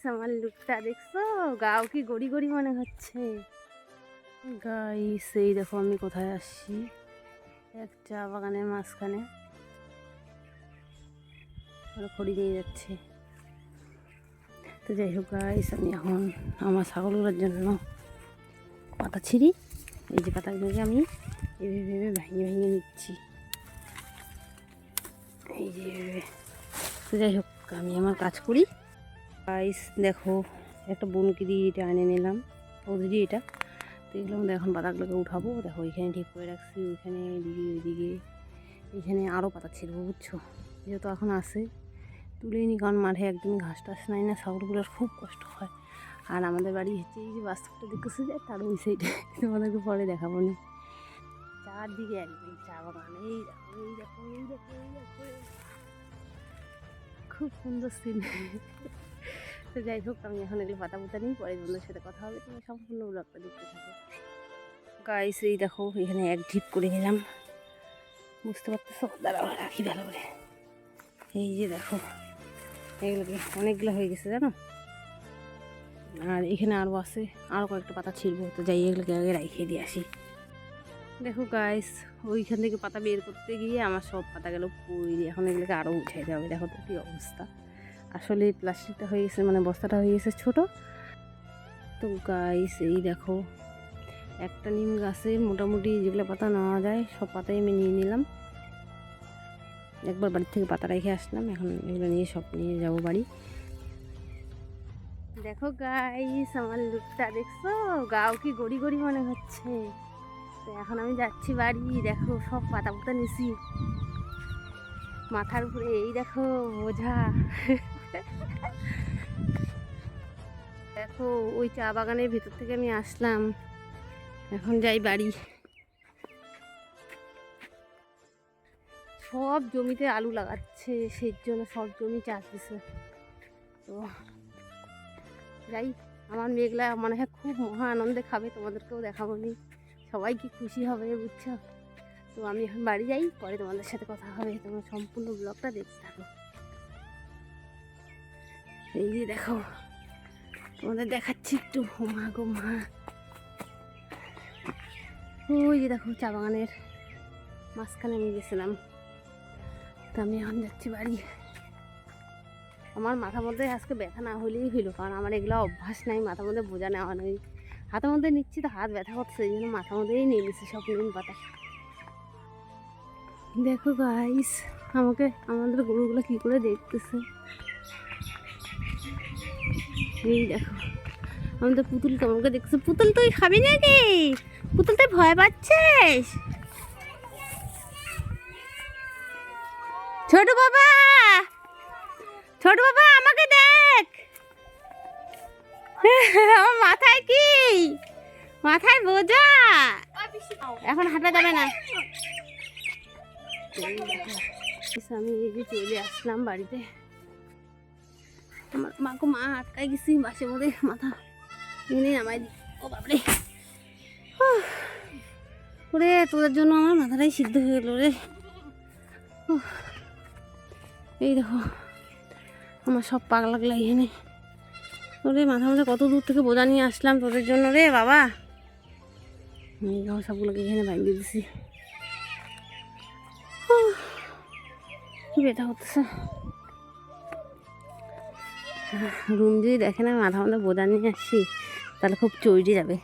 Guys আমার লুকটা দেখছ? গাও কি গড়ি গড়ি মনে হচ্ছে? গাইস এই দেখো আমি কোথায় আসছি? এক চা বাগানের মাঝখানে। খড়ি নিয়ে যাচ্ছে। তো যাই হোক গাইস আমি এখন আমার ছাগলগুলোর জন্য পাতা ছিঁড়ি, এই যে পাতাগুলোকে আমি এভাবে ভেবে ভেঙে ভেঙে নিচ্ছি। এই যে। তো যাই হোক, আমি আমার কাজ করি। গাইস দেখো, একটা বনকিরি এটা এনে নিলাম। ওদেরই এটা। তো এগুলো আমাদের এখন পাতাগুলোকে উঠাবো। দেখো, এখানে ঠিক করে রাখছি, ওইখানে এদিকে ওইদিকে। এখানে আরও পাতা ছিড়বো, বুঝছ? যেহেতু এখন আসে তুলেই নি কারণ মাঠে একদমই ঘাস টাস নাই না, ছাগলগুলোর খুব কষ্ট হয়। আর আমাদের বাড়ি হচ্ছে এই যে বাস্তবটা দেখতেছে যায় তার ওই সাইডে তোমাদেরকে পরে দেখাবো না। চারদিকে একদম চা বাগান। এই দেখো এই দেখো এই দেখো এই দেখো। খুব সুন্দর সিন তো যাই হোক, আমি এখন এগুলো পাতা পুতা নিই পরে বন্ধুর সাথে কথা হবে। তুমি সম্পূর্ণ ব্লগটা দেখতে থাকো। গাইস এই দেখো, এখানে এক ঢিপ করে নিলাম। বুঝতে পারতেছো? দাঁড়াও, রাখি ভালো করে। এই যে দেখো এগুলোকে অনেকগুলো হয়ে গেছে জানো? আর এখানে আরও আছে আরও কয়েকটা পাতা ছিঁড়বো। তো যাই, এগুলোকে আগে রাখিয়ে দিয়ে আসি। দেখো গাইস ওইখান থেকে পাতা বের করতে গিয়ে আমার সব পাতা গেল পুড়ে এখন এগুলোকে আরও উঠাই যাবে দেখো তো কী অবস্থা। আসলে প্লাস্টিকটা হয়ে গেছে মানে বস্তাটা হয়ে গেছে ছোট। তো গাইস এই দেখো, একটা নিম গাছে মোটামুটি যেগুলো পাতা নেওয়া যায়, সব পাতাই আমি নিয়ে নিলাম। একবার বাড়ি থেকে পাতা রেখে আসলাম, এখন এগুলো নিয়ে সব নিয়ে যাব বাড়ি। দেখো গাইস আমার লুকটা দেখছ? গাও কি গড়ি গড়ি মনে হচ্ছে। তো এখন আমি যাচ্ছি বাড়ি, দেখো সব পাতা পাতা নিছি। মাথার উপরে, এই দেখো বোঝা। দেখো, ওই চা বাগানের ভেতর থেকে আমি আসলাম। এখন যাই বাড়ি। সব জমিতে আলু লাগাচ্ছে সেই জন্য সব জমি চাষ দিছে। তো যাই, আমার মেঘলা মনে হয় খুব মহা আনন্দে খাবে, তোমাদেরকেও দেখাবো নি সবাই কি খুশি হবে, বুঝছ? তো আমি এখন বাড়ি যাই, পরে তোমাদের সাথে কথা হবে। তোমার সম্পূর্ণ ব্লগটা দেখতে থাকো। এই যে দেখো, তোমাদের দেখাচ্ছি একটু। মা গো মা। ওই যে দেখো, চা বাগানের মাঝখানে আমি গেছিলাম। তো আমি এখন যাচ্ছি বাড়ি। আমার মাথার মধ্যে আজকে ব্যথা না হলেই হইল, কারণ আমার এগুলো অভ্যাস নাই, মাথার মধ্যে বোঝা নেওয়া নেই। হাতের মধ্যে নিচ্ছি তো হাত ব্যথা করছে, এই জন্য মাথার মধ্যেই নিয়ে নিচ্ছি সব নিম পাতা। দেখো গাইস আমাকে আমাদের গরুগুলো কি করে দেখতেছে? এই দেখো, আমাদের পুতুল আমাকে দেখছে। পুতুল তুই খাবি নাকি? পুতুল তুই ভয় পাচ্ছিস? ছোট বাবা ছোট বাবা, আমাকে দেখ। আমার মাথায় কি? মাথায় বোঝা। এখন হাঁটা যাবে না। আমি চলে আসলাম বাড়িতে। আমার মাকে মা আটকাই গেছি বাসের মধ্যে মাথা এনে দি ও উফ, ওরে তোদের জন্য আমার মাথাটাই সিদ্ধ হয়ে গেল রে। এই দেখো আমার সব পাক লাগল এখানে। ওরে মাথা মধ্যে কত দূর থেকে বোঝা নিয়ে আসলাম তোদের জন্য রে বাবা। সবগুলোকে এখানে বাইরে দিছি। কি ব্যথা করতেছে। রুম যদি দেখে না, মাথা মধ্যে বোঝা নিয়ে আসছি, তাহলে খুব চৈটে যাবে।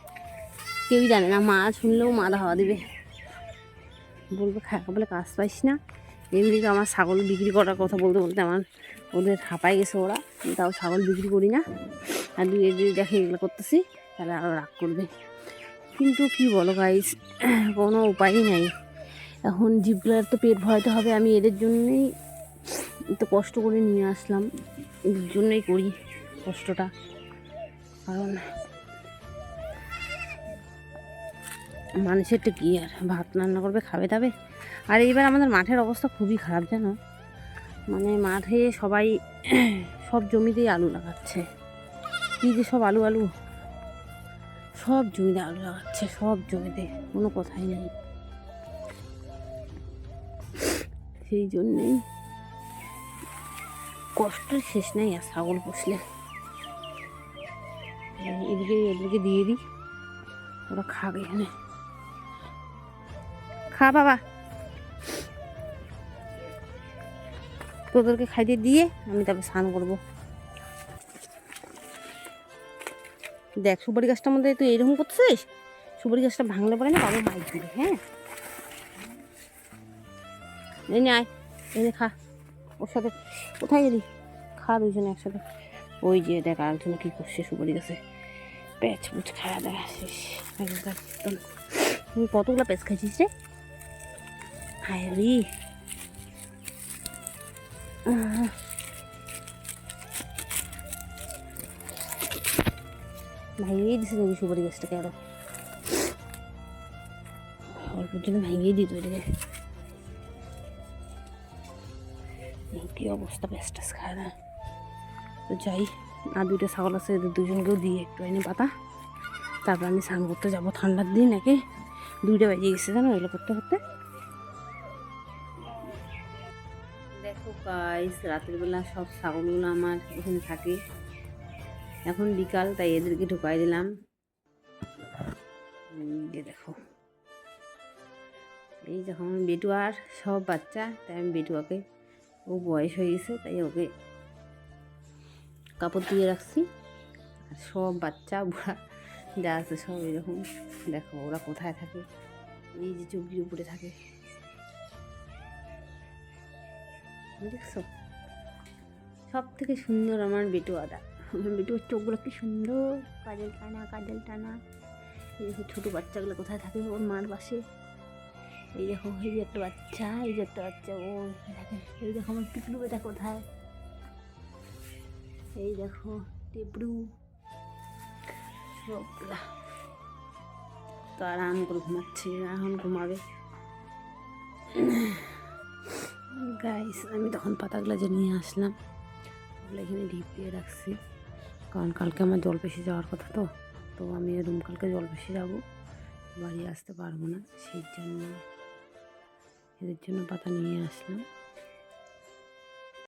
কেউই জানে না, মা শুনলেও মা ধাওয়া দেবে। বলবে খাওয়া বলে কাজ পাইস না। এমনিতে আমার ছাগল বিক্রি করার কথা বলতে বলতে আমার ওদের হাঁপাই গেছে ওরা। তাও ছাগল বিক্রি করি না। আর দুই যদি দেখে এগুলো করতেছি, তাহলে আরও রাগ করবে। কিন্তু কি বলো গাইস কোনো উপায়ই নাই। এখন জীবগুলোর তো পেট ভরাতে হবে, আমি এদের জন্যই এত কষ্ট করে নিয়ে আসলাম। জন্যই করি কষ্টটা। কারণ মানুষের তো কি আর, ভাত রান্না করবে, খাবে দাবে। আর এইবার আমাদের মাঠের অবস্থা খুবই খারাপ, জানো? মানে মাঠে সবাই সব জমিতেই আলু লাগাচ্ছে। কী যে সব আলু আলু, সব জমিতে আলু লাগাচ্ছে, সব জমিতে, কোনো কথাই নেই। সেই জন্যেই কষ্টের শেষ নেই আর ছাগল পুষলে। এদিকে এদিকে দিয়ে দিই। ওরা খাবে এখানে। খা বাবা। তোদেরকে খাইতে দিয়ে আমি তারপর স্নান করব। দেখ, সুপারি গাছটার মধ্যে তুই এরকম করছিস সুপারি গাছটা ভাঙলে পরে না বাবা মাইক দিবে হ্যাঁ? এই নে আয় এনে খা। ওর সাথে কোথায় গেলি? খা দুজনে একসাথে। ওই যে দেখ আরেকজনে কী করছে, সুপারি গাছে। প্যাচ পুচ খাওয়া দাওয়া শেষ। একদম। কতগুলো প্যাচ খাইছিস রে? হায় রে। দিছে নাকি সুপারি গাছটাকে আরও। অল্পের জন্য ভেঙেই দিত এটাকে। কি অবস্থা? ব্যাস ট্যাস খায় না। তো যাই, আর দুইটা ছাগল আছে, এদের দুজনকেও দিয়ে একটু, এনে পাতা। তারপর আমি স্নান করতে যাব ঠান্ডার দিন, নাকি? দুইটা বেজে গেছে জানো, এগুলো করতে করতে। দেখো গাইস রাতের বেলা সব ছাগলগুলো আমার এখানে থাকে। এখন বিকাল, তাই এদেরকে ঢুকাই দিলাম। দেখো। এই যখন বেটুয়ার সব বাচ্চা, তাই আমি বেটুয়াকে ও বয়স হয়ে গেছে, তাই ওকে কাপড় দিয়ে রাখছি। আর সব বাচ্চা, বুড়া যা আছে সব এরকম। দেখো ওরা কোথায় থাকে, এই যে চুবড়ির উপরে থাকে। দেখছ? সব থেকে সুন্দর আমার বেটুয়াটা। আমার বেটুয়ার চোখগুলো কি সুন্দর, কাজল টানা কাজল টানা। এই ছোটো বাচ্চাগুলো কোথায় থাকে, ওর মার পাশে। এই দেখো, এই যে একটা বাচ্চা, এই যে একটা বাচ্চা, ও এই দেখো আমার পিকলু বেটা কোথায়? এই দেখো সবগুলা তো আরাম করে ঘুমাচ্ছে এখন ঘুমাবে। গাইস আমি তখন পাতাগুলো যে নিয়ে আসলাম, ওগুলো এখানে ঢিপ দিয়ে রাখছি। কারণ কালকে আমার জল পেশে যাওয়ার কথা তো তো আমি রুম কালকে জল পেশে যাব। বাড়ি আসতে পারব না, সেই জন্য এদের জন্য পাতা নিয়ে আসলাম।